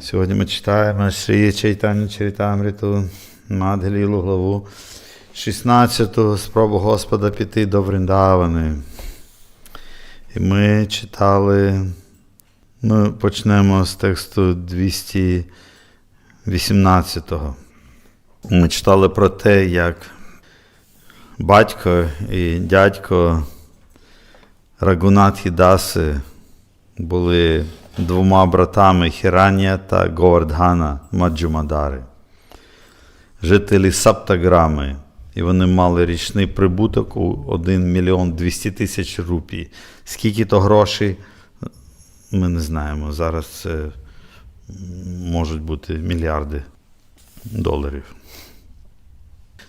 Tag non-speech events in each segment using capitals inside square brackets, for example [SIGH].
Сьогодні ми читаємо Шрі Чайтання Чарітамриту, Мадгалілу главу 16 спробу Господа піти до Вріндавани. І ми читали, ми почнемо з тексту 218. Ми читали про те, як батько і дядько Рагунатхі Даси були двома братами Хіранія та Говардгана Маджумадари, жителі Саптаграми, і вони мали річний прибуток у 1 мільйон 200 тисяч рупій. Скільки то грошей, ми не знаємо. Зараз це можуть бути мільярди доларів.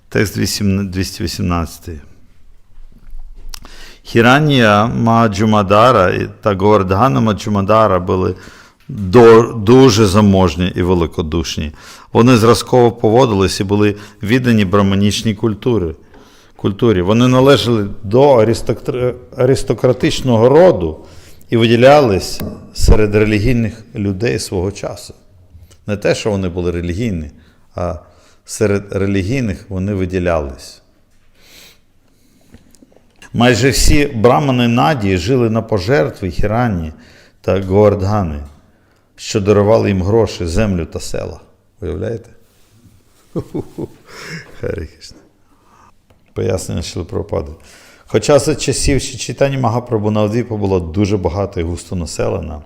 Текст 218. Хіранія Маджумадара та Говардгана Маджумадара були дуже заможні і великодушні. Вони зразково поводились і були віддані браманічній культурі. культурі. Вони належали до аристократичного роду і виділялись серед релігійних людей свого часу. Не те, що вони були релігійні, а серед релігійних вони виділялись. Майже всі брамани Надії жили на пожертви Хірані та Гоардгани, що дарували їм гроші, землю та села. Уявляєте? [LAUGHS] Харі Кришна. Пояснення Шилпропади. Хоча за часів ще читання Магапрабу Навдвіпа була дуже багата і густо населена,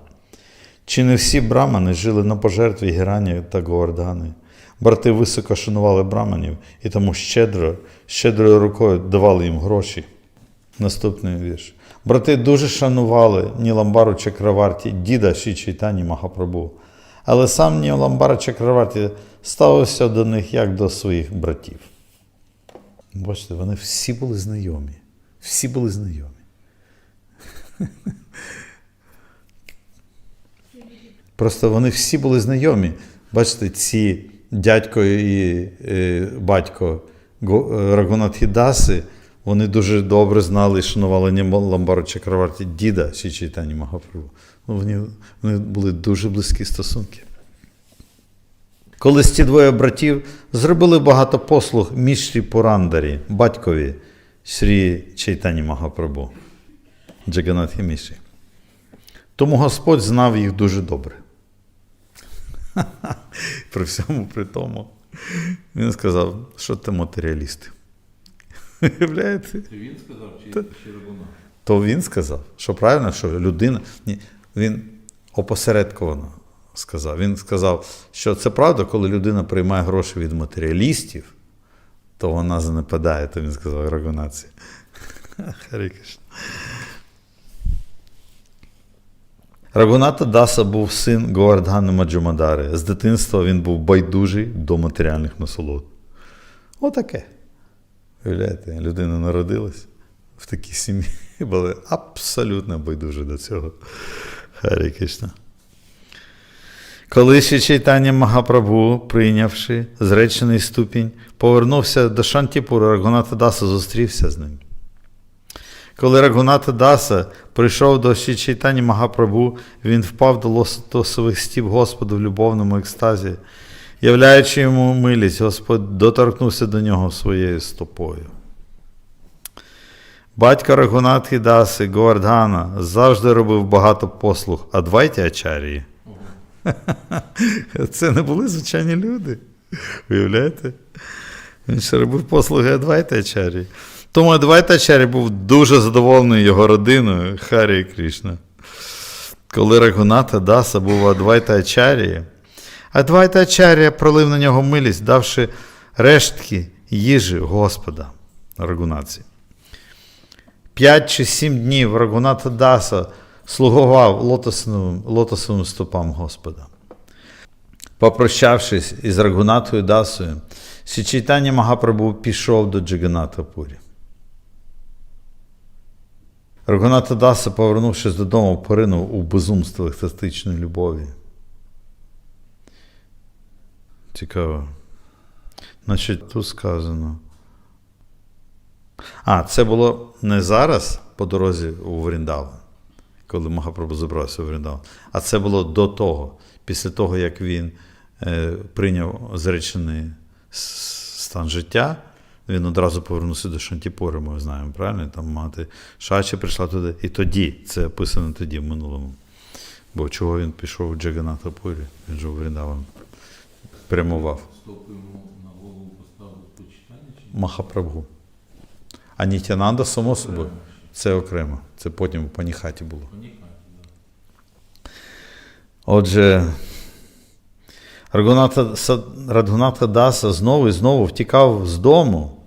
чи не всі брамани жили на пожертві Гірані та Говардгани? Брати високо шанували браманів і тому щедро, щедрою рукою давали їм гроші. Наступний вірш. Брати дуже шанували Ніламбару Чакраварті, діда Ші Чайтані Махапрабу. Але сам Ніламбара Чакраварті ставився до них як до своїх братів. Бачите, вони всі були знайомі. Всі були знайомі. [LAUGHS] Просто вони всі були знайомі. Бачите, ці дядько і е, батько Рагунатхідаси, вони дуже добре знали і шанували Ламбару Чакраварті, діда Ші Чайтані Магапрабу. Ну, вони, вони були дуже близькі стосунки. Колись ці двоє братів зробили багато послуг Мішрі Пурандарі, батькові Шрі Чайтані Магапрабу, Джаганатхі Мішрі. Тому Господь знав їх дуже добре. [LAUGHS] При всьому при тому, він сказав, що ти матеріалісти. Уявляєте? Це він сказав, чи, чи Рагуна? То він сказав, що правильно, що людина. Ні, він опосередковано сказав. Він сказав, що це правда, коли людина приймає гроші від матеріалістів, то вона занепадає, то він сказав [LAUGHS] Кришна. Рагуната Даса був син Говардгани Маджумадари. З дитинства він був байдужий до матеріальних насолод. Отаке. Уявляєте, людина народилась в такій сім'ї, [LAUGHS] були абсолютно байдужі до цього. Харі Кришна. Коли ще читання Магапрабу, прийнявши зречений ступінь, повернувся до Шантіпура, Рагуната Даса зустрівся з ним. Коли Рагуната Даса прийшов до Чайтані Магапрабу, він впав до лотосових стіп Господу в любовному екстазі. Являючи йому милість, Господь доторкнувся до нього своєю стопою. Батько Рагунатхи Даси Говардгана завжди робив багато послуг Адвайті Ачарії. [LAUGHS] Це не були звичайні люди. Уявляєте? Він ще робив послуги Адвайта Ачарі. Тому Адвайта Ачарі був дуже задоволений його родиною Харі Кришна. Коли Рагуната Даса був Адвайта Ачарії, Адвайта Ачарія пролив на нього милість, давши рештки їжі Господа Рагунаці. П'ять чи сім днів Рагуната Даса слугував лотосовим, лотосовим стопам Господа. Попрощавшись із Рагунатою Дасою, Січайтання Магапрабу пішов до Джаганатапурі. Рагуната Даса, повернувшись додому, поринув у безумство екстатичної любові. Цікаво. Значить, тут сказано. А, це було не зараз по дорозі у Вріндаван, коли Махапрабху забрався в Вріндаван. А це було до того, після того, як він е, прийняв зречений стан життя, він одразу повернувся до Шантіпори, ми знаємо, правильно? Там мати Шачі прийшла туди. І тоді, це описано тоді, в минулому. Бо чого він пішов в Джаганатапурі, він же в Вріндаван прямував. Стопу йому на голову поставили почитання чи? Махапрабху. А Нітянанда, само собою, це окремо. Це потім в Паніхаті було. Отже, Радгунатха Даса знову і знову втікав з дому,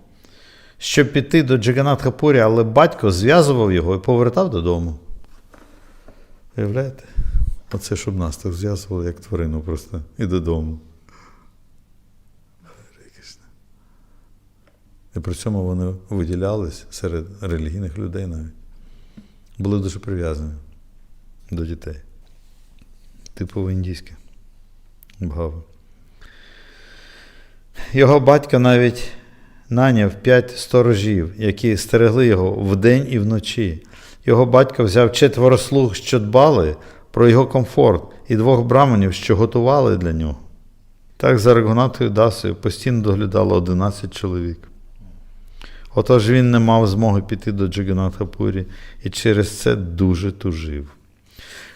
щоб піти до Джаганатхапурі, але батько зв'язував його і повертав додому. Уявляєте? Оце щоб нас так зв'язували, як тварину просто, і додому. Харе Кришна. І при цьому вони виділялись серед релігійних людей навіть. Були дуже прив'язані до дітей. Типово індійське. Бгави. Його батько навіть наняв п'ять сторожів, які стерегли його вдень і вночі. Його батько взяв четверо слуг, що дбали про його комфорт, і двох браманів, що готували для нього. Так за Рагунатою Дасою постійно доглядало 11 чоловік. Отож він не мав змоги піти до Джаганатхапурі і через це дуже тужив.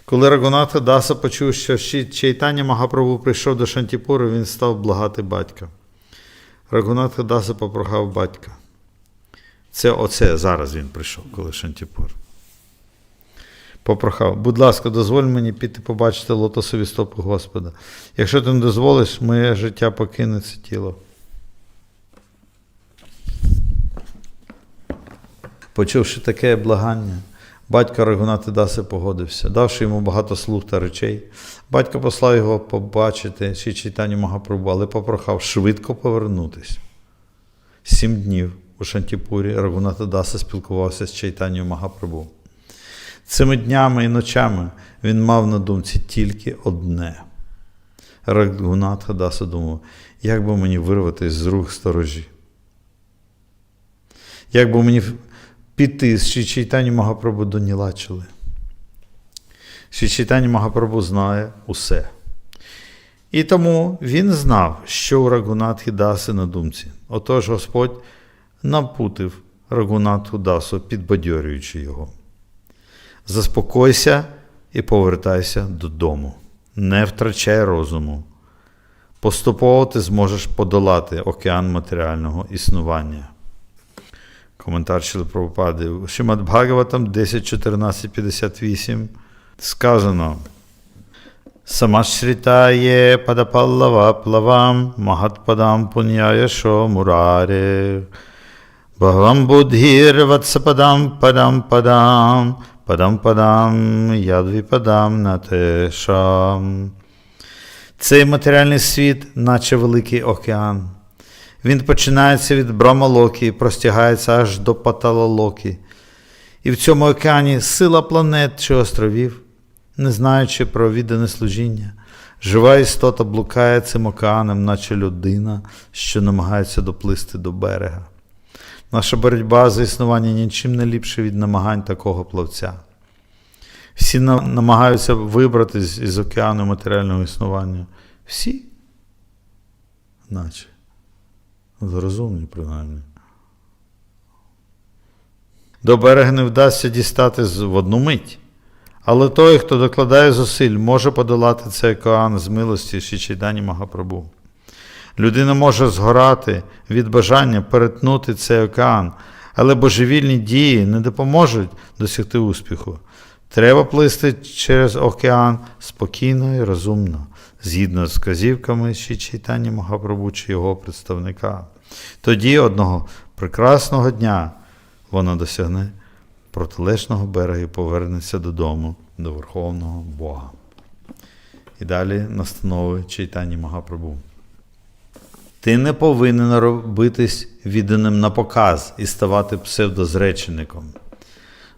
Коли Рагунатха Даса почув, що Чайтання Магапрабу прийшов до Шантіпуру, він став благати батька. Рагунатха Даса попрохав батька. Це оце зараз він прийшов, коли Шантіпур. Попрохав, будь ласка, дозволь мені піти побачити лотосові стопи Господа. Якщо ти не дозволиш, моє життя покине це тіло. Почувши таке благання, батько Рагунати Даси погодився, давши йому багато слуг та речей. Батько послав його побачити ще читання Магапрабу, але попрохав швидко повернутись. Сім днів у Шантіпурі Рагуната Даса спілкувався з Чайтанню Магапрабу. Цими днями і ночами він мав на думці тільки одне. Рагунатха Даса думав, як би мені вирватися з рук сторожі. Як би мені піти з Чайтані Магапрабу до Нілачили. Чайтані Магапрабу знає усе. І тому він знав, що у Рагунатхи Даси на думці. Отож Господь напутив Рагунатху Дасу, підбадьорюючи його. Заспокойся і повертайся додому. Не втрачай розуму. Поступово ти зможеш подолати океан матеріального існування. Коментар Прабхупади. Шимат Бхагаватам 10.14.58 сказано. Самашритає падапаллава плавам махатпадам пуняє шо мураре. Бхавам будхір ватсападам падам падам падам падам ядвіпадам натешам. Цей матеріальний світ, наче великий океан. Він починається від Брамалокі і простягається аж до Паталалокі. І в цьому океані сила планет чи островів, не знаючи про віддане служіння, жива істота блукає цим океаном, наче людина, що намагається доплисти до берега. Наша боротьба за існування нічим не ліпше від намагань такого плавця. Всі намагаються вибратись із океану матеріального існування. Всі, наче. Розумні, принаймні. До берега не вдасться дістати в одну мить. Але той, хто докладає зусиль, може подолати цей океан з милості Шичайдані Магапрабу. Людина може згорати від бажання перетнути цей океан, але божевільні дії не допоможуть досягти успіху. Треба плисти через океан спокійно і розумно, згідно з вказівками ще читання Магапрабу чи його представника. Тоді одного прекрасного дня вона досягне протилежного берега і повернеться додому до Верховного Бога. І далі настанови читання Магапрабу. Ти не повинен робитись відданим на показ і ставати псевдозречеником.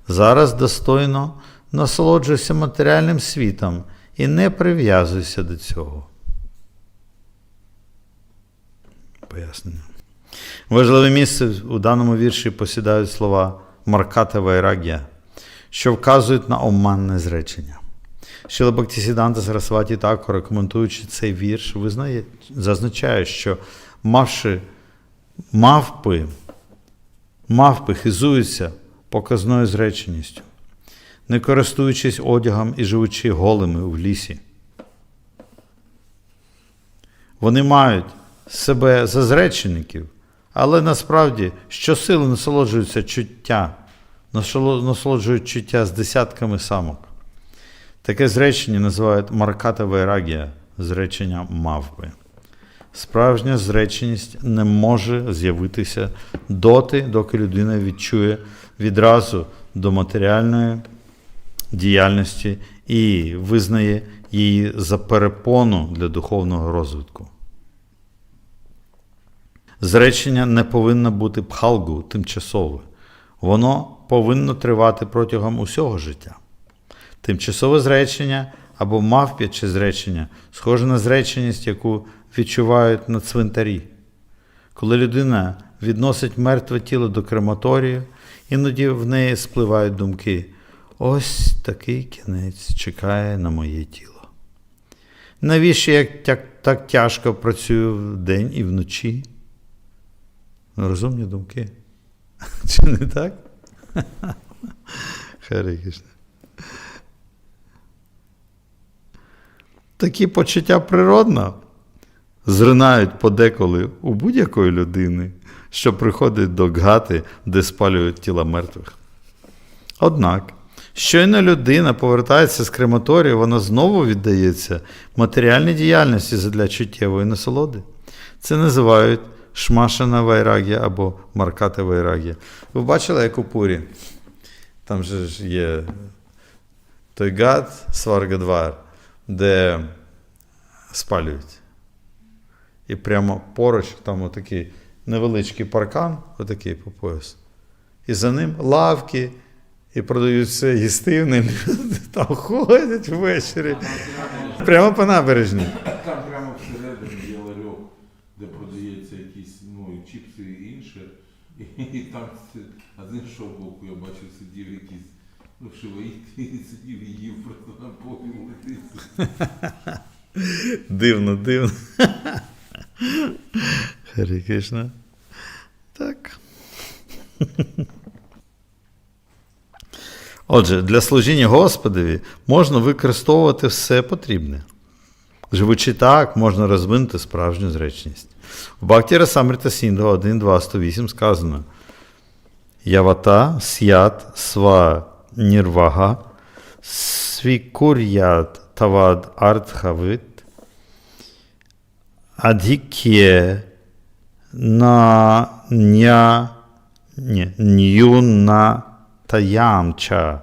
Зараз достойно насолоджуйся матеріальним світом і не прив'язуйся до цього. Пояснення. Важливе місце у даному вірші посідають слова Марката Вайрагія, що вказують на оманне зречення. Шіла Бактісіданта Сарасваті Такора, коментуючи цей вірш, визнає, зазначає, що мавши мавпи, мавпи хизуються показною зреченістю, не користуючись одягом і живучи голими в лісі. Вони мають себе за зречеників, але насправді щосили насолоджуються чуття, насолоджують чуття з десятками самок. Таке зречення називають марката вайрагія, зречення мавпи. Справжня зреченість не може з'явитися доти, доки людина відчує відразу до матеріальної діяльності і визнає її за перепону для духовного розвитку. Зречення не повинно бути пхалгу тимчасове. Воно повинно тривати протягом усього життя. Тимчасове зречення або мавп'яче зречення схоже на зреченість, яку відчувають на цвинтарі. Коли людина відносить мертве тіло до крематорію, іноді в неї спливають думки: ось такий кінець чекає на моє тіло. Навіщо я так, тяжко працюю вдень і вночі? Розумні думки. [LAUGHS] Чи не так? [LAUGHS] Харе Такі почуття природно зринають подеколи у будь-якої людини, що приходить до гати, де спалюють тіла мертвих. Однак, щойно людина повертається з крематорію, вона знову віддається матеріальній діяльності задля чуттєвої насолоди. Це називають шмашана вайрагія або марката вайрагія. Ви бачили, як у Пурі? Там же ж є той гад, Сваргадвар, де спалюють. І прямо поруч там отакий невеличкий паркан, отакий по пояс. І за ним лавки, і продають все їстивне. Люди [LAUGHS] Там ходять ввечері. Прямо по набережні. Там прямо всередині є ларьок, де продається якісь ну, і чіпси і інше. І, там а з іншого боку я бачив, сидів якийсь ну, шиваїт [LAUGHS] і сидів і їв просто на полі вулиці. Дивно, дивно. Харі Кришна. Так. Отже, для служіння Господові можна використовувати все потрібне. Живучи так, можна розвинути справжню зречність. В Бхактіра Самрита Сіндhu 1.2.108 сказано: Явата сят сва нірвага свікурят тавад артхавит адхікє на ня нюна таямча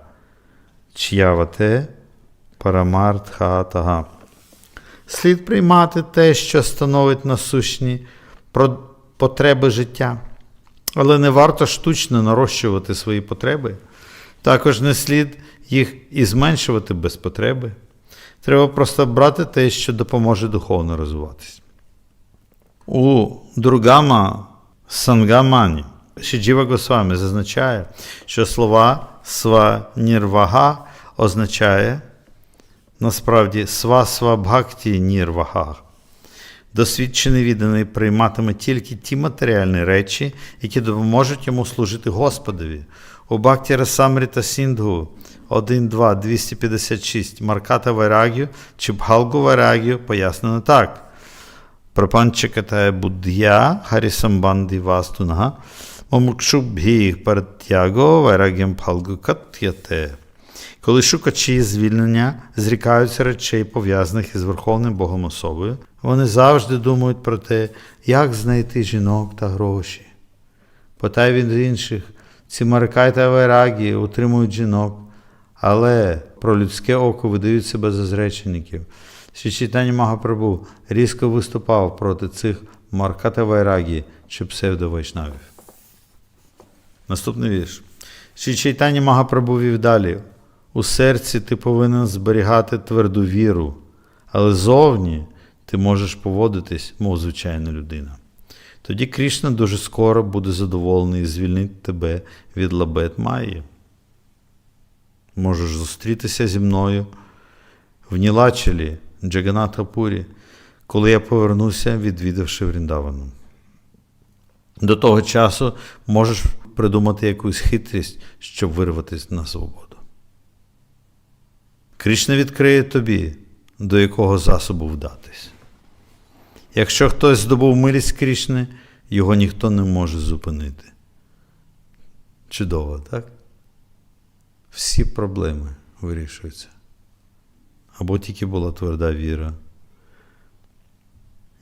ч'явате парамартхатага. Слід приймати те, що становить насущні потреби життя, але не варто штучно нарощувати свої потреби. Також не слід їх і зменшувати без потреби. Треба просто брати те, що допоможе духовно розвиватись. У Другама Сангамані Шіджіва Госвамі зазначає, що слова сва нірвага означає насправді сва сва бхакті нірвага. Досвідчений відданий прийматиме тільки ті матеріальні речі, які допоможуть йому служити Господові. У Бхакті Расамріта Сіндгу 1.2, 256 Марката Вайрагію чи Бхалгу Вайрагію пояснено так. Прапанчикатає буддя Харісамбанді Вастунга Момукшубхі Партяго Вайрагям Бхалгу Кат'яте. Коли шукачі звільнення зрікаються речей, пов'язаних із Верховним Богом особою, вони завжди думають про те, як знайти жінок та гроші. Потай від інших, ці маркай та вайрагі утримують жінок, але про людське око видають себе за зречеників. Ще Магапрабу різко виступав проти цих марката чи псевдовайшнавів. Наступний вірш. Ще читання Магапрабу вів далі. У серці ти повинен зберігати тверду віру, але зовні ти можеш поводитись, мов звичайна людина. Тоді Крішна дуже скоро буде задоволений і звільнить тебе від лабет Майї. можеш зустрітися зі мною в Нілачелі, Джаганатапурі, коли я повернуся, відвідавши Вріндавану. До того часу можеш придумати якусь хитрість, щоб вирватися на свободу. Кришна відкриє тобі, до якого засобу вдатись. Якщо хтось здобув милість Крішни, його ніхто не може зупинити. Чудово, так? Всі проблеми вирішуються. Або тільки була тверда віра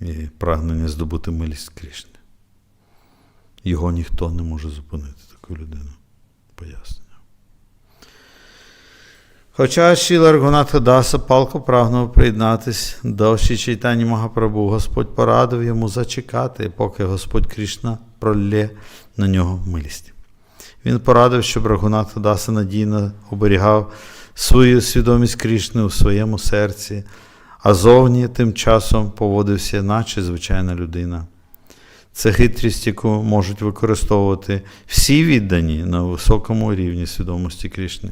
і прагнення здобути милість Крішни. Його ніхто не може зупинити, таку людину. Пояснення. Хоча Шіла Рагунатха Даса палко прагнув приєднатись до Чайтані Магапрабу, Господь порадив йому зачекати, поки Господь Крішна пролє на нього милість. Він порадив, щоб Рагунатха Даса надійно оберігав свою свідомість Крішни у своєму серці, а зовні тим часом поводився, наче звичайна людина. Це хитрість, яку можуть використовувати всі віддані на високому рівні свідомості Крішни.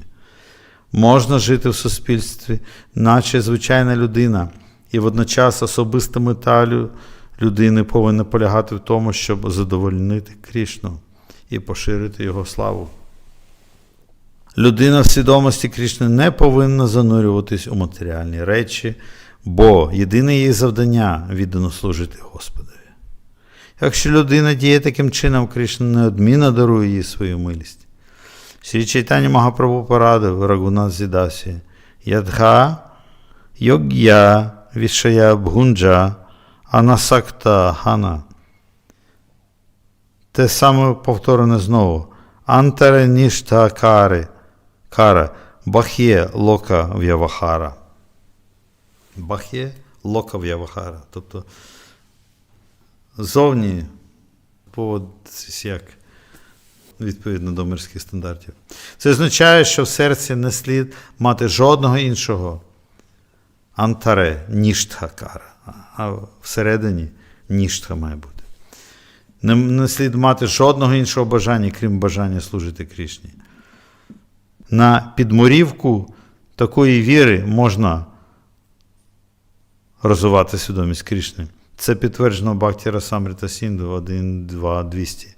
Можна жити в суспільстві, наче звичайна людина, і водночас особиста мета людини повинна полягати в тому, щоб задовольнити Крішну і поширити його славу. Людина в свідомості Крішни не повинна занурюватись у матеріальні речі, бо єдине її завдання віддано служити Господові. Якщо людина діє таким чином, Кришна неодмінно дарує їй свою милість. Шрі Чайтані Магапрабу порадив Рагунат Зідасі Ядха Йог'я Вішая Бгунджа Анасакта Хана. Те саме повторене знову. Антаре Нішта Кари Кара Бахє Лока В'явахара. Бахє Лока В'явахара. Тобто зовні поводитись як відповідно до мирських стандартів. Це означає, що в серці не слід мати жодного іншого антаре, ніштхакара, а всередині ніштха має бути. Не, не слід мати жодного іншого бажання, крім бажання служити Крішні. На підмурівку такої віри можна розвивати свідомість Крішни. Це підтверджено Бхактіра Самрита Сінду 1, 2, 200.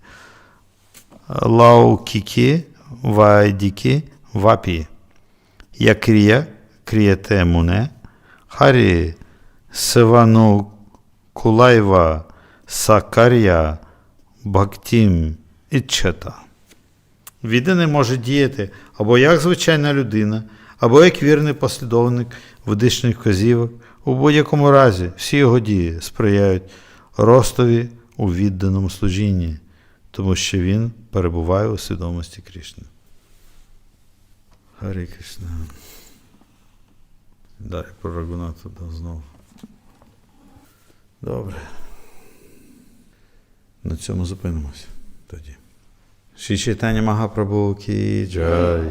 Лаукікі, Вайдікі, Вапі. Якрія, крієте муне, Харі, Севану Кулайва, Сакаря, Бхактім, Іччета. Відданий може діяти або як звичайна людина, або як вірний послідовник ведичних вказівок. У будь-якому разі всі його дії сприяють ростові у відданому служінні, тому що він перебуває у свідомості Крішни. Гарі Кришна. Далі про Рагунату знову. Добре. На цьому зупинимося тоді. Ші Магапрабу Кі Джай.